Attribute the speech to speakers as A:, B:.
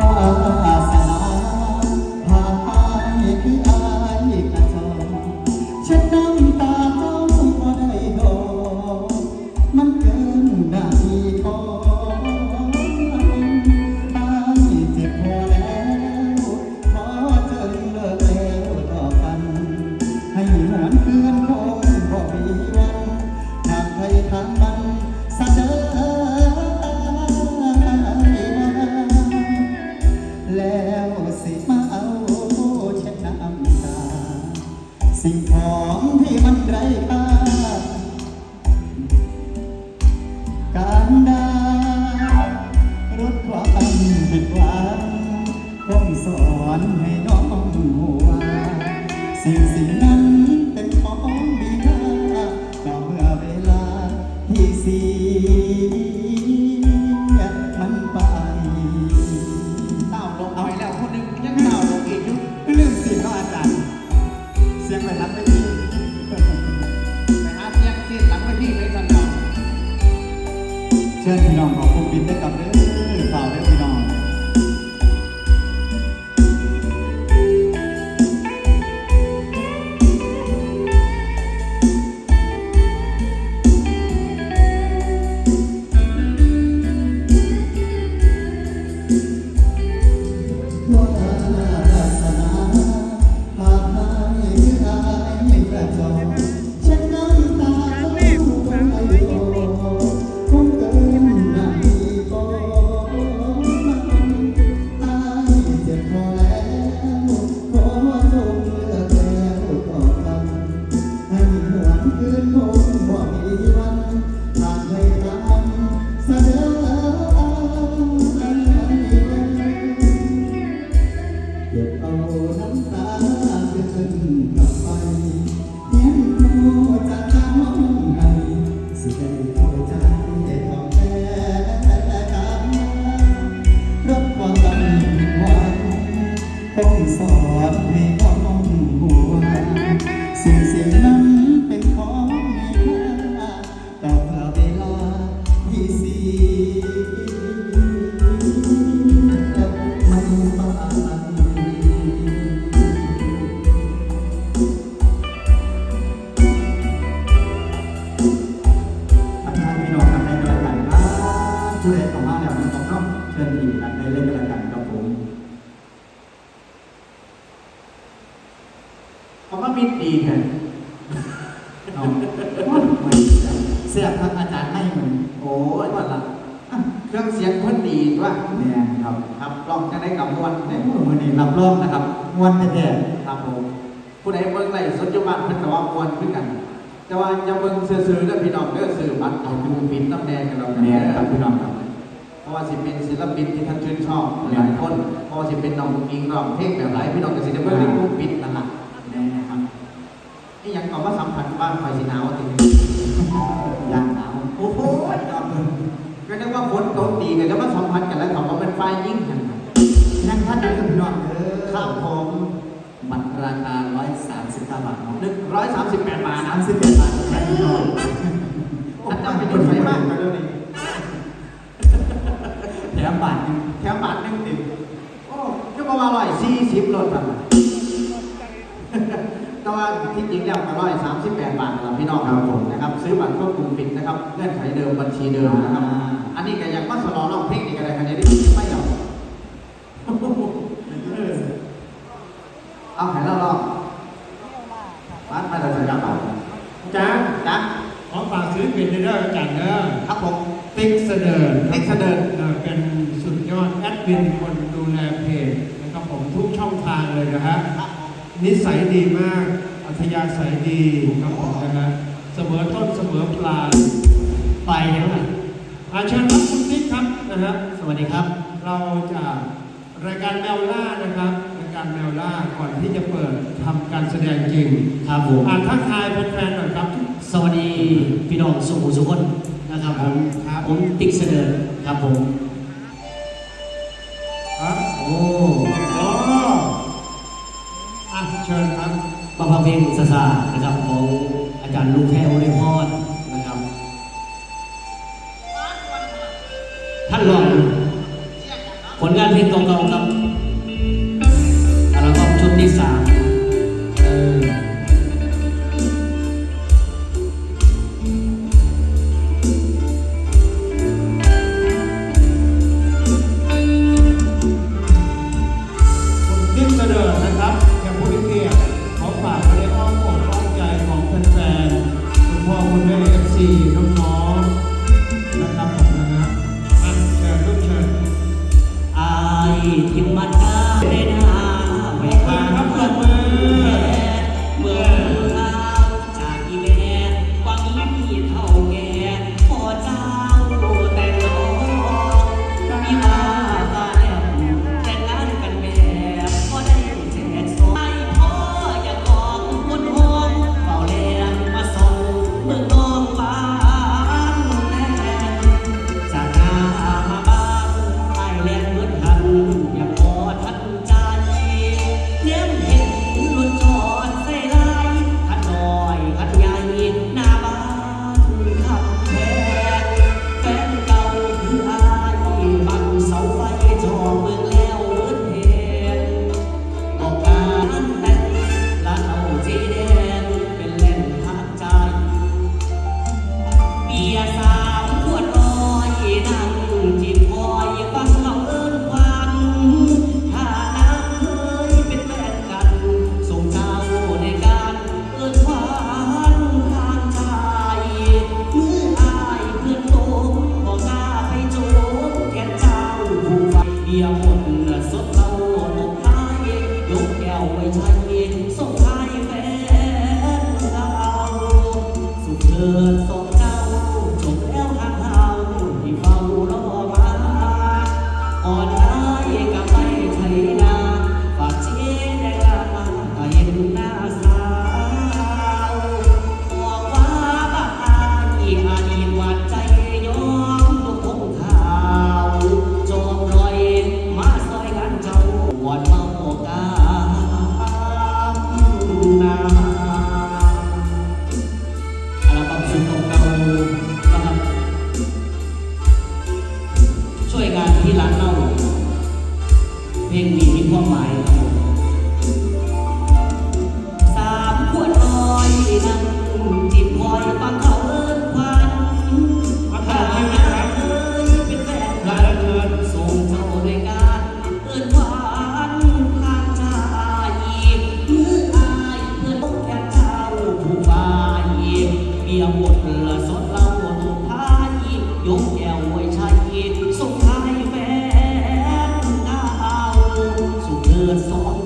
A: ว สิ่งของที่มันไร้ค่าการดารถความผิดหวังคงสอนให้น้องหัวสิ่งสิ่ง กินได้กับเด้อเปล่าได้อพี่น้องวาสนาพาให้อายกระจอกฉัน คืนคงบ่มีวัน ผู้ใดเข้ามาแล้วนะครับเนาะเชิญอีกกันในเล่นกระกันกับผม
B: เขามามิดดีกัน
A: เอาเสียบทักอาจารย์ให้มัน
B: โอ้ยวันละเครื่องเสียงเพิ่นดีด้วย
A: เนี่ยครับ
B: ครับลองจะได้กับมวล
A: ใน
B: เนี่ย
A: มือนี้รับรองนะครับมวนแท้
B: ครับผมผู้ใดเบิ่งไรสดจุบันเพิ่นก็ว่ามวลขึ้นกัน แต่ว่าจะเบิ่งซื่อๆแล้วพี่น้องเด้อสื่อบัตรเอาดูปิดตำแหน่งกันเรา
A: ๆเนี่ยครับพี่น้องครับ
B: เพ ราะว่าสิเป็นศิลปินที่ท่านชื่นชอบหลายคนเพราะว่าสิเป็นน้องอิงร้องเพลงแบบไหนพี่น้องก็สิได้เบิ่งในกลุ่มปิดนั่นล่ะ
A: เนี่ยครับ
B: นี่ยังก็มาสัมผัสบ้านคอยสิหนาวจริง
A: ยางหนาว
B: โอ้โหก็นึกว่าฝนตกดีกันจะมาสัมผัสกันแล้วเขาว่าเป็นไฟยิ่งกัน
A: ยังท่านอยู่กับพี่น้องเด้อ
B: ข้ามผม
A: บัตรราคา139บาทเนาะ
B: หนึ่งร้อยสามสิบแปดบาทนะ
A: 31บาท รถ
B: กันแต่ว่าที่จริงแล้วก็ร้อยสามสิบแปดบาทนะครับพี่น้องครับผมนะครับ ซื้อบัตรควบคุมปิดนะครับเงื่อนไขเดิมบัญชีเดิมนะครับ อันนี้ก็ยังมาสนองร้องเพลงอีกอะไรกันเนี่ยไม่เอาเอาให้เราลองบ้านมาแต่สัญญาบัตร
C: จ้า
B: จ้ะ
C: ขอฝากซื้อเป็นเด้อจันเด้อ
B: ครับผม
C: ติ๊กเสดิร์
B: ติ๊กเสดิร์
C: เอ่อเป็นสุดยอดแอดมินคนดูแลเพจนะครับผมทุกช่ องทางเลยนะฮะนิสัยดีมาก อัธยาศัยดีครับผมนะฮะเสมอต้นเสมอปลาย
A: ไปแล้วนะ
C: อาเชิญครับคุณติ๊กครับนะฮะ
A: สวัสดีครับ
C: เราจากรายการแมวล่านะครับรายการแมวล่าก่อนที่จะเปิดทำการแสดงจริง
A: ครับผม
C: อ่านทักทายแฟนๆหน่อยครับ
D: สวัสดีพี่น้องสุขุมสุขนนะครับผม
C: ครับ
D: ผมติ๊กเสดิร์ดครับผม
C: ครับ
D: โอ้
C: อ๋ออะ เชิญครับ
D: มาพังเพลงศาซานะครับของอาจารย์ลูกแค่วริพรนะครับ ท่านลองผลงานเพลงเก่าๆครับ
C: see you. ย
D: หมดเหดเราลงท้ายยกแก้วไว้ใช้ส่งท้ายนราสุขเถิด เพลงนี้มีความหมายครับ thought